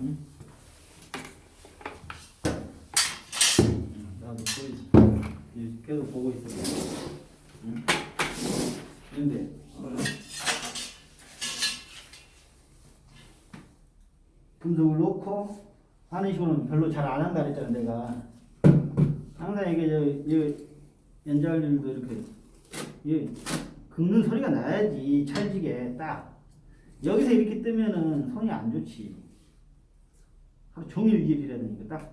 응? 응, 나도 보이지. 이 계속 보고 있어. 응? 근데 어, 금속을 놓고 하는 식으로는 별로 잘 안 한다 그랬잖아 내가. 항상 이게 저, 이 연장들도 이렇게 이 긁는 소리가 나야지 찰지게 딱 여기서 이렇게 뜨면은 손이 안 좋지. 하루 종일 일이라야 되니까 딱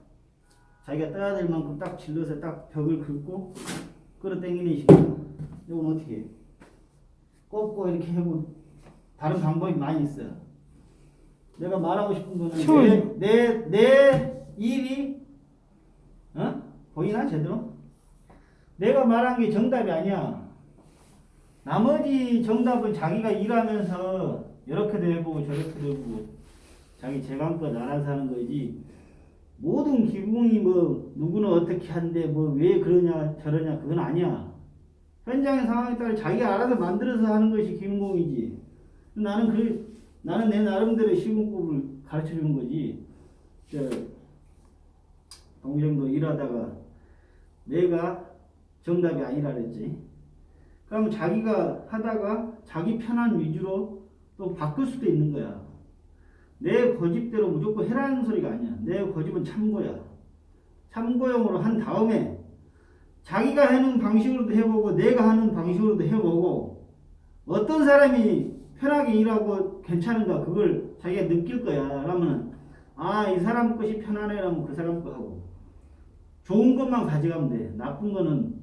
자기가 떠야 될 만큼 딱 질러서 딱 벽을 긁고 끌어당기는 식으로 이건 어떻게 해? 꼽고 이렇게 하고 다른 방법이 많이 있어 내가 말하고 싶은 거는. 내, 내, 내 일이 어? 보이나 제대로? 내가 말한 게 정답이 아니야 나머지 정답은 자기가 일하면서 이렇게도 해보고 저렇게도 해보고 자기 재간껏 알아서 하는 거지. 모든 기분이 뭐 누구는 어떻게 한데 뭐 왜 그러냐 저러냐 그건 아니야. 현장의 상황에 따라 자기가 알아서 만들어서 하는 것이 기능공이지. 나는 그 나는 내 나름대로 시공법을 가르쳐 주는 거지. 저 동생도 일하다가 내가 정답이 아니라 그랬지. 그럼 자기가 하다가 자기 편한 위주로 또 바꿀 수도 있는 거야. 내 고집대로 무조건 해라는 소리가 아니야. 내 고집은 참고야. 참고용으로 한 다음에 자기가 하는 방식으로도 해보고 내가 하는 방식으로도 해보고 어떤 사람이 편하게 일하고 괜찮은가 그걸 자기가 느낄 거야. 그러면 아 이 사람 것이 편하네 라면 그 사람 거 하고 좋은 것만 가져가면 돼. 나쁜 거는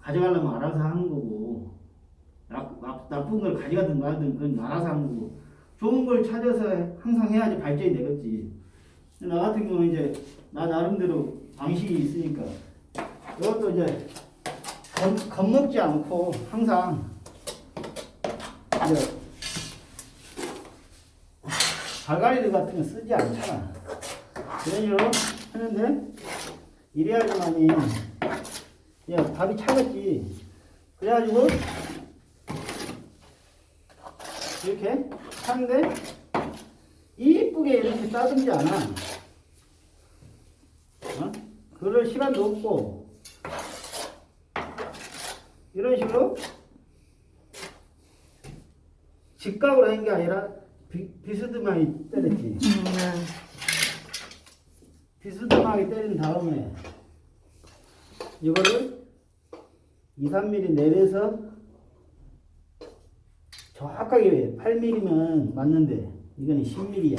가져가려면 알아서 하는 거고 나, 나, 나쁜 걸 가져가든 말든 그건 알아서 하는 거고 좋은 걸 찾아서 항상 해야지 발전이 되겠지. 나 같은 경우는 이제 나 나름대로 방식이 있으니까 이것도 이제 겁, 겁먹지 않고 항상 이제 발가리들 같은 거 쓰지 않잖아. 그런 식으로 하는데 이래야지만이 야, 밥이 차겠지. 그래가지고, 이렇게 하는데, 이쁘게 이렇게 따듬지 않아. 어? 그럴 시간도 없고, 이런 식으로, 직각으로 한 게 아니라, 비, 비스듬하게 때렸지. 음, 네. 비스듬하게 때린 다음에 이거를 2, 3mm 내려서 정확하게 8mm면 맞는데 이거는 10mm야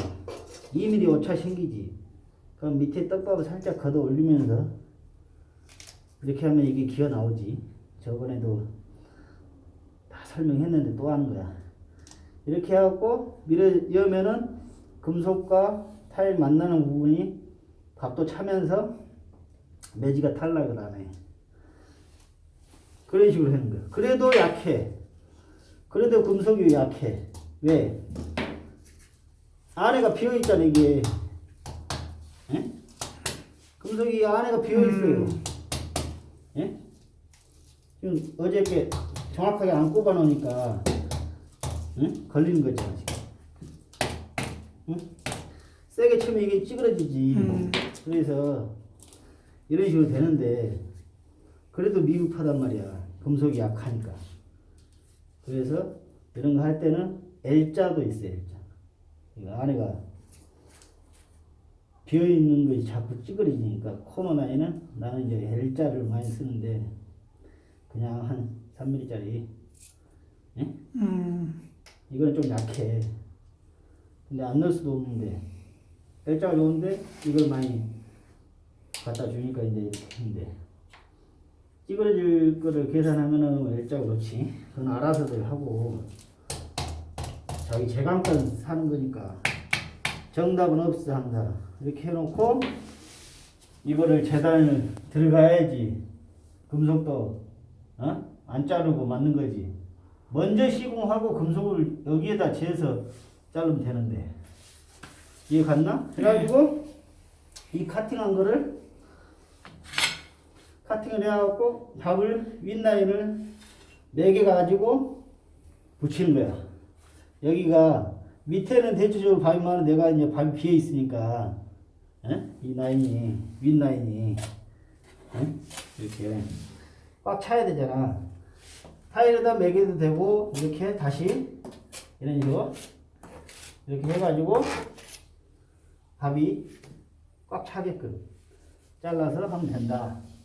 2mm 오차 생기지 그럼 밑에 떡밥을 살짝 걷어 올리면서 이렇게 하면 이게 기어 나오지 저번에도 다 설명했는데 또 하는 거야 이렇게 해갖고 밀어 여면은 금속과 타일 만나는 부분이 밥도 차면서 매지가 탈락을 안 해. 그런 식으로 하는 거야. 그래도 약해. 그래도 금속이 약해. 왜? 안에가 비어있잖아, 이게. 예? 금속이 안에가 비어있어요. 음. 예? 지금 어저께 정확하게 안 꼽아 놓으니까, 응? 걸리는 거잖아, 지금. 응? 세게 치면 이게 찌그러지지. 음. 그래서 이런 식으로 되는데 그래도 미흡하단 말이야. 금속이 약하니까. 그래서 이런 거 할 때는 L자도 있어요. L자. 이 안에가 비어 있는 것이 자꾸 찌그러지니까 코너 라인은 나는 이제 L자를 많이 쓰는데 그냥 한 3mm짜리 음, 이건 좀 약해. 근데 안 넣을 수도 없는데 L자가 좋은데 이걸 많이 갖다 주니까 이제 이렇게 했는데 찌그러질 거를 계산하면은 L자가 좋지. 그건 알아서들 하고 자기 재간권 사는 거니까 정답은 없어 항상 이렇게 해놓고 이거를 재단을 들어가야지 금속도 어? 안 자르고 맞는 거지. 먼저 시공하고 금속을 여기에다 재서 자르면 되는데 이해 갔나? 그래가지고 이 카팅한 거를 카팅을 해갖고 밥을 윗라인을 네개 가지고 붙이는 거야. 여기가 밑에는 대체적으로 밥이 많은 내가 이제 밥이 비어 있으니까 예? 이 라인이 윗 라인이 예? 이렇게 꽉 차야 되잖아. 타일에다 매겨도 되고 이렇게 다시 이런 식으로 이렇게 해가지고 밥이 꽉 차게끔 잘라서 하면 된다.